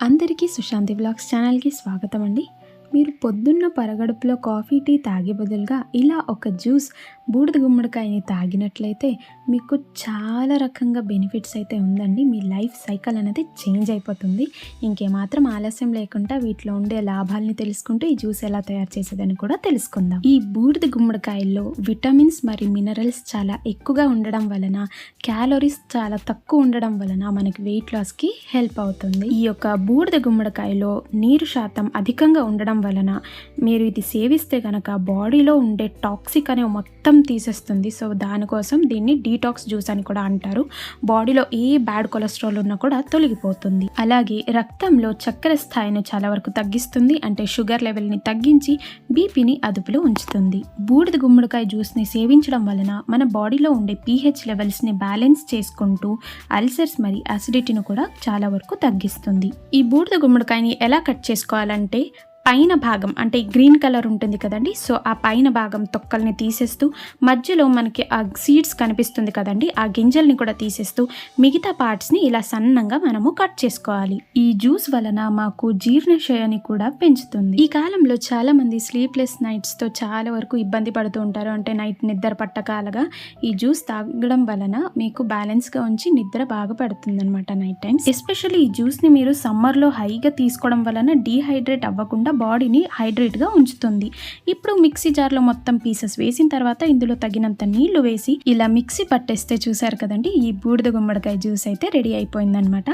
అందరికీ సుశాంతి బ్లాగ్స్ ఛానల్కి స్వాగతం అండి. మీరు పొద్దున్న పరగడుపులో కాఫీ టీ తాగే బదులుగా ఇలా ఒక జ్యూస్ బూడిద గుమ్మడికాయని తాగినట్లయితే మీకు చాలా రకంగా బెనిఫిట్స్ అయితే ఉందండి. మీ లైఫ్ సైకిల్ అనేది చేంజ్ అయిపోతుంది. ఇంకేమాత్రం ఆలస్యం లేకుండా వీటిలో ఉండే లాభాలని తెలుసుకుంటూ ఈ జ్యూస్ ఎలా తయారు చేసేదని కూడా తెలుసుకుందాం. ఈ బూడిద గుమ్మడికాయల్లో విటమిన్స్ మరియు మినరల్స్ చాలా ఎక్కువగా ఉండడం వలన క్యాలరీస్ చాలా తక్కువ ఉండడం వలన మనకి వెయిట్ లాస్కి హెల్ప్ అవుతుంది. ఈ యొక్క బూడిద గుమ్మడికాయలో నీరు శాతం అధికంగా ఉండడం వలన మీరు ఇది సేవిస్తే కనుక బాడీలో ఉండే టాక్సిక్ అనే మొత్తం తీసేస్తుంది. సో దానికోసం దీన్ని డీటాక్స్ జ్యూస్ అని కూడా అంటారు. బాడీలో ఏ బ్యాడ్ కొలెస్ట్రాల్ ఉన్నా కూడా తొలగిపోతుంది. అలాగే రక్తంలో చక్కెర స్థాయిని చాలా వరకు తగ్గిస్తుంది. అంటే షుగర్ లెవెల్ని తగ్గించి బీపీని అదుపులో ఉంచుతుంది. బూడిద గుమ్మడికాయ జ్యూస్ని సేవించడం వలన మన బాడీలో ఉండే పీహెచ్ లెవెల్స్ని బ్యాలెన్స్ చేసుకుంటూ అల్సర్స్ మరి అసిడిటీని కూడా చాలా వరకు తగ్గిస్తుంది. ఈ బూడిద గుమ్మడికాయని ఎలా కట్ చేసుకోవాలంటే పైన భాగం అంటే గ్రీన్ కలర్ ఉంటుంది కదండి. సో ఆ పైన భాగం తొక్కల్ని తీసేస్తూ మధ్యలో మనకి ఆ సీడ్స్ కనిపిస్తుంది కదండి. ఆ గింజల్ని కూడా తీసేస్తూ మిగతా పార్ట్స్ని ఇలా సన్నంగా మనము కట్ చేసుకోవాలి. ఈ జ్యూస్ వలన మాకు జీర్ణశయాన్ని కూడా పెంచుతుంది. ఈ కాలంలో చాలా మంది స్లీప్లెస్ నైట్స్తో చాలా వరకు ఇబ్బంది పడుతూ ఉంటారు. అంటే నైట్ నిద్ర పట్టకాలగా ఈ జ్యూస్ తాగడం వలన మీకు బ్యాలెన్స్గా ఉంచి నిద్ర బాగా పడుతుంది అనమాట నైట్ టైమ్స్. ఎస్పెషల్లీ ఈ జ్యూస్ని మీరు సమ్మర్లో హైగా తీసుకోవడం వలన డీహైడ్రేట్ అవ్వకుండా బాడీని హైడ్రేట్గా ఉంచుతుంది. ఇప్పుడు మిక్సీ జార్లో మొత్తం పీసెస్ వేసిన తర్వాత ఇందులో తగినంత నీళ్ళు వేసి ఇలా మిక్సీ పట్టేస్తే చూసారు కదండి ఈ బూడిద గుమ్మడికాయ జ్యూస్ అయితే రెడీ అయిపోయిందనమాట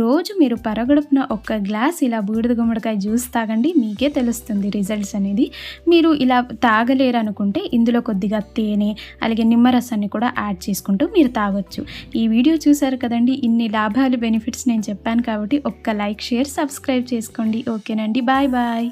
రోజు మీరు పరగడుపున ఒక్క గ్లాస్ ఇలా బూడిద గుమ్మడికాయ జ్యూస్ తాగండి మీకే తెలుస్తుంది రిజల్ట్స్ అనేది. మీరు ఇలా తాగలేరు అనుకుంటే ఇందులో కొద్దిగా తేనె అలాగే నిమ్మరసాన్ని కూడా యాడ్ చేసుకుంటూ మీరు తాగొచ్చు. ఈ వీడియో చూసారు కదండి ఇన్ని లాభాలు బెనిఫిట్స్ నేను చెప్పాను కాబట్టి ఒక్క లైక్ షేర్ సబ్స్క్రైబ్ చేసుకోండి. ఓకేనండి బాయ్ బాయ్.